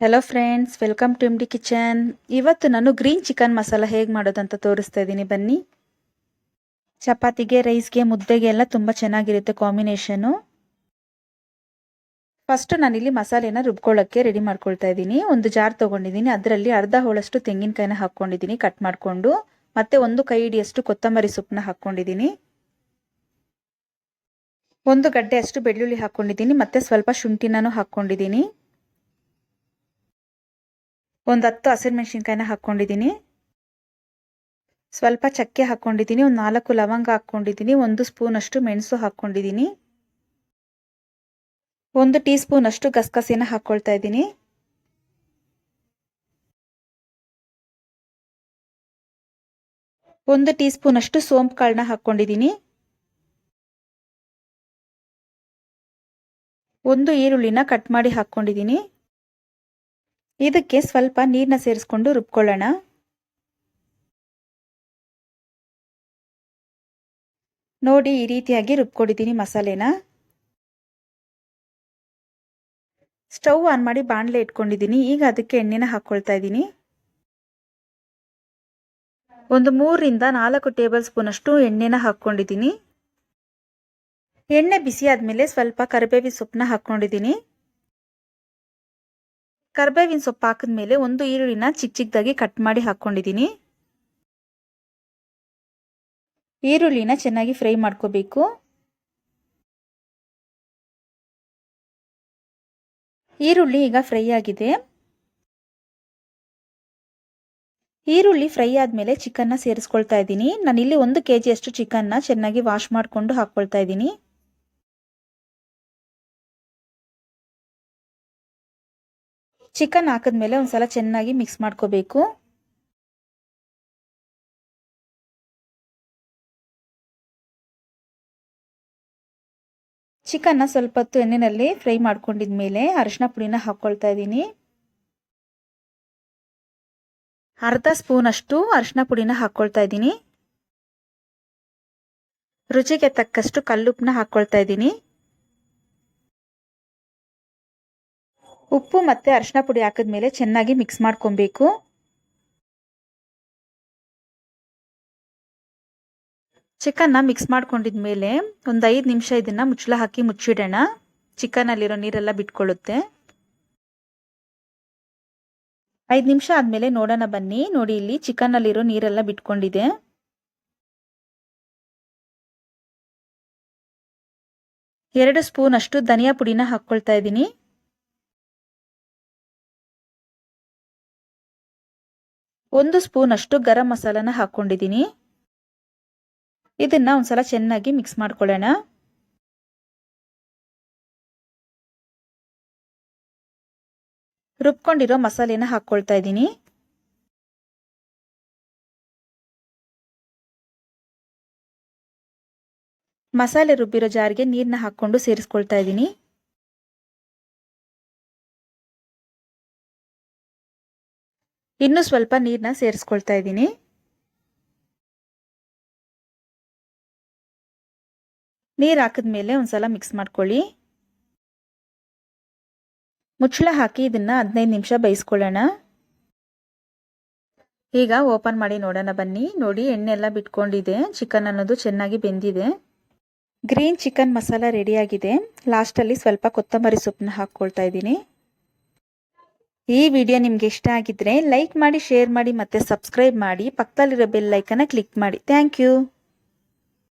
Hello friends welcome to the kitchen ಇವತ್ತು ನಾನು green chicken masala ಹೇಗೆ ಮಾಡೋದಂತ ತೋರಿಸ್ತಾ ಇದ್ದೀನಿ. ಬನ್ನಿ. ಚಪಾತಿಗೆ ರೈಸ್ಗೆ ಮುದ್ದೆಗೆ ಎಲ್ಲ ತುಂಬ ಚೆನ್ನಾಗಿರುತ್ತೆ ಕಾಂಬಿನೇಷನು ಫಸ್ಟ್ ನಾನಿಲ್ಲಿ ಮಸಾಲೆನ ರುಬ್ಕೊಳ್ಳೋಕ್ಕೆ ರೆಡಿ ಮಾಡ್ಕೊಳ್ತಾ ಇದ್ದೀನಿ. ಒಂದು ಜಾರ್ ತೊಗೊಂಡಿದ್ದೀನಿ. ಅದರಲ್ಲಿ ಅರ್ಧ ಹೋಳಷ್ಟು ತೆಂಗಿನಕಾಯಿನ ಹಾಕ್ಕೊಂಡಿದ್ದೀನಿ ಕಟ್ ಮಾಡಿಕೊಂಡು. ಮತ್ತೆ ಒಂದು ಕೈ ಹಿಡಿಯಷ್ಟು ಕೊತ್ತಂಬರಿ ಸೊಪ್ಪನ್ನ ಹಾಕ್ಕೊಂಡಿದ್ದೀನಿ. ಒಂದು ಗಡ್ಡೆ ಅಷ್ಟು ಬೆಳ್ಳುಳ್ಳಿ ಹಾಕ್ಕೊಂಡಿದ್ದೀನಿ. ಮತ್ತೆ ಸ್ವಲ್ಪ ಶುಂಠಿನೂ ಹಾಕ್ಕೊಂಡಿದ್ದೀನಿ. ಒಂದು ಹತ್ತು ಹಸಿರುಮೆಣಸಿನ್ಕಾಯಿನ ಹಾಕ್ಕೊಂಡಿದ್ದೀನಿ ಸ್ವಲ್ಪ ಚಕ್ಕೆ ಹಾಕ್ಕೊಂಡಿದ್ದೀನಿ ಒಂದು ನಾಲ್ಕು ಲವಂಗ ಹಾಕ್ಕೊಂಡಿದ್ದೀನಿ ಒಂದು ಸ್ಪೂನಷ್ಟು ಮೆಣಸು ಹಾಕ್ಕೊಂಡಿದ್ದೀನಿ ಒಂದು ಟೀ ಸ್ಪೂನಷ್ಟು ಗಸಗಸೆನ ಹಾಕ್ಕೊಳ್ತಾ ಇದ್ದೀನಿ. ಒಂದು ಟೀ ಸ್ಪೂನಷ್ಟು ಸೋಂಪು ಕಾಳನ್ನ ಹಾಕ್ಕೊಂಡಿದ್ದೀನಿ ಒಂದು ಈರುಳ್ಳಿನ ಕಟ್ ಮಾಡಿ ಹಾಕ್ಕೊಂಡಿದ್ದೀನಿ ಇದಕ್ಕೆ ಸ್ವಲ್ಪ ನೀರನ್ನ ಸೇರಿಸ್ಕೊಂಡು ರುಬ್ಕೊಳ್ಳೋಣ. ನೋಡಿ ಈ ರೀತಿಯಾಗಿ ರುಬ್ಕೊಂಡಿದ್ದೀನಿ ಮಸಾಲೆನ. ಸ್ಟವ್ ಆನ್ ಮಾಡಿ ಬಾಣಲೆ ಇಟ್ಕೊಂಡಿದ್ದೀನಿ. ಈಗ ಅದಕ್ಕೆ ಎಣ್ಣೆನ ಹಾಕ್ಕೊಳ್ತಾ ಇದ್ದೀನಿ. ಒಂದು ಮೂರರಿಂದ ನಾಲ್ಕು ಟೇಬಲ್ ಸ್ಪೂನ್ ಅಷ್ಟು ಎಣ್ಣೆನ ಹಾಕ್ಕೊಂಡಿದ್ದೀನಿ. ಎಣ್ಣೆ ಬಿಸಿ ಆದಮೇಲೆ ಸ್ವಲ್ಪ ಕರಿಬೇವಿ ಸೊಪ್ಪನ್ನ ಹಾಕ್ಕೊಂಡಿದ್ದೀನಿ. ಕರ್ಬೇವಿನ ಸೊಪ್ಪು ಹಾಕಿದ್ಮೇಲೆ ಒಂದು ಈರುಳ್ಳಿನ ಚಿಕ್ಕ ಚಿಕ್ಕದಾಗಿ ಕಟ್ ಮಾಡಿ ಹಾಕ್ಕೊಂಡಿದ್ದೀನಿ ಈರುಳ್ಳಿನ ಚೆನ್ನಾಗಿ ಫ್ರೈ ಮಾಡ್ಕೋಬೇಕು. ಈರುಳ್ಳಿ ಈಗ ಫ್ರೈ ಆಗಿದೆ. ಈರುಳ್ಳಿ ಫ್ರೈ ಆದಮೇಲೆ ಚಿಕನ್ನ ಸೇರಿಸ್ಕೊಳ್ತಾ ಇದ್ದೀನಿ. ನಾನಿಲ್ಲಿ ಒಂದು ಕೆ ಜಿಯಷ್ಟು ಚಿಕನ್ನ ಚೆನ್ನಾಗಿ ವಾಶ್ ಮಾಡಿಕೊಂಡು ಹಾಕ್ಕೊಳ್ತಾ ಇದ್ದೀನಿ. ಚಿಕನ್ ಹಾಕಿದ್ಮೇಲೆ ಒಂದ್ಸಲ ಚೆನ್ನಾಗಿ ಮಿಕ್ಸ್ ಮಾಡ್ಕೋಬೇಕು. ಚಿಕನ್ನ ಸ್ವಲ್ಪ ಹೊತ್ತು ಎಣ್ಣೆಯಲ್ಲಿ ಫ್ರೈ ಮಾಡ್ಕೊಂಡಿದ್ಮೇಲೆ ಅರಿಶಿನ ಪುಡಿನ ಹಾಕ್ಕೊಳ್ತಾ ಇದ್ದೀನಿ. ಅರ್ಧ ಸ್ಪೂನ್ ಅಷ್ಟು ಅರಿಶಿನ ಪುಡಿನ ಹಾಕ್ಕೊಳ್ತಾ ಇದ್ದೀನಿ. ರುಚಿಗೆ ತಕ್ಕಷ್ಟು ಕಲ್ಲುಪ್ಪನ್ನ ಹಾಕ್ಕೊಳ್ತಾ ಇದ್ದೀನಿ. ಉಪ್ಪು ಮತ್ತು ಅರಿಶಿನ ಪುಡಿ ಹಾಕಿದ್ಮೇಲೆ ಚೆನ್ನಾಗಿ ಮಿಕ್ಸ್ ಮಾಡ್ಕೊಬೇಕು. ಚಿಕನ್ನ ಮಿಕ್ಸ್ ಮಾಡ್ಕೊಂಡಿದ್ಮೇಲೆ ಒಂದು ಐದು ನಿಮಿಷ ಇದನ್ನು ಮುಚ್ಚಳ ಹಾಕಿ ಮುಚ್ಚಿಡೋಣ. ಚಿಕನಲ್ಲಿರೋ ನೀರೆಲ್ಲ ಬಿಟ್ಕೊಳ್ಳುತ್ತೆ. ಐದು ನಿಮಿಷ ಆದಮೇಲೆ ನೋಡೋಣ ಬನ್ನಿ. ನೋಡಿ ಇಲ್ಲಿ ಚಿಕನ್ನಲ್ಲಿರೋ ನೀರೆಲ್ಲ ಬಿಟ್ಕೊಂಡಿದೆ. ಎರಡು ಸ್ಪೂನ್ ಅಷ್ಟು ಧನಿಯಾ ಪುಡಿನ ಹಾಕ್ಕೊಳ್ತಾ ಇದ್ದೀನಿ. ಒಂದು ಸ್ಪೂನ್ ಅಷ್ಟು ಗರಂ ಮಸಾಲನ ಹಾಕೊಂಡಿದ್ದೀನಿ ಇದನ್ನ ಒಂದ್ಸಲ ಚೆನ್ನಾಗಿ ಮಿಕ್ಸ್ ಮಾಡ್ಕೊಳ್ಳೋಣ. ರುಬ್ಕೊಂಡಿರೋ ಮಸಾಲೆನ ಹಾಕೊಳ್ತಾ ಇದ್ದೀನಿ ಮಸಾಲೆ ರುಬ್ಬಿರೋ ಜಾರ್ಗೆ ನೀರನ್ನ ಹಾಕ್ಕೊಂಡು ಸೇರಿಸ್ಕೊಳ್ತಾ ಇದ್ದೀನಿ ಇನ್ನು ಸ್ವಲ್ಪ ನೀರನ್ನ ಸೇರಿಸ್ಕೊಳ್ತಾ ಇದ್ದೀನಿ. ನೀರು ಹಾಕಿದ್ಮೇಲೆ ಒಂದ್ಸಲ ಮಿಕ್ಸ್ ಮಾಡ್ಕೊಳ್ಳಿ. ಮುಚ್ಚಳ ಹಾಕಿ ಇದನ್ನ ಹದಿನೈದು ನಿಮಿಷ ಬೇಯಿಸ್ಕೊಳ್ಳೋಣ. ಈಗ ಓಪನ್ ಮಾಡಿ ನೋಡೋಣ ಬನ್ನಿ. ನೋಡಿ ಎಣ್ಣೆ ಎಲ್ಲ ಬಿಟ್ಕೊಂಡಿದೆ. ಚಿಕನ್ ಅನ್ನೋದು ಚೆನ್ನಾಗಿ ಬೆಂದಿದೆ. ಗ್ರೀನ್ ಚಿಕನ್ ಮಸಾಲ ರೆಡಿಯಾಗಿದೆ ಲಾಸ್ಟಲ್ಲಿ ಸ್ವಲ್ಪ ಕೊತ್ತಂಬರಿ ಸೊಪ್ಪನ್ನ ಹಾಕ್ಕೊಳ್ತಾ ಇದ್ದೀನಿ. ಈ ವಿಡಿಯೋ ನಿಮ್ಗೆ ಇಷ್ಟ ಆಗಿದ್ರೆ ಲೈಕ್ ಮಾಡಿ, ಶೇರ್ ಮಾಡಿ ಮತ್ತೆ ಸಬ್ಸ್ಕ್ರೈಬ್ ಮಾಡಿ. ಪಕ್ಕದಲ್ಲಿರೋ ಬೆಲ್ ಐಕನ್ನ ಕ್ಲಿಕ್ ಮಾಡಿ. Thank you.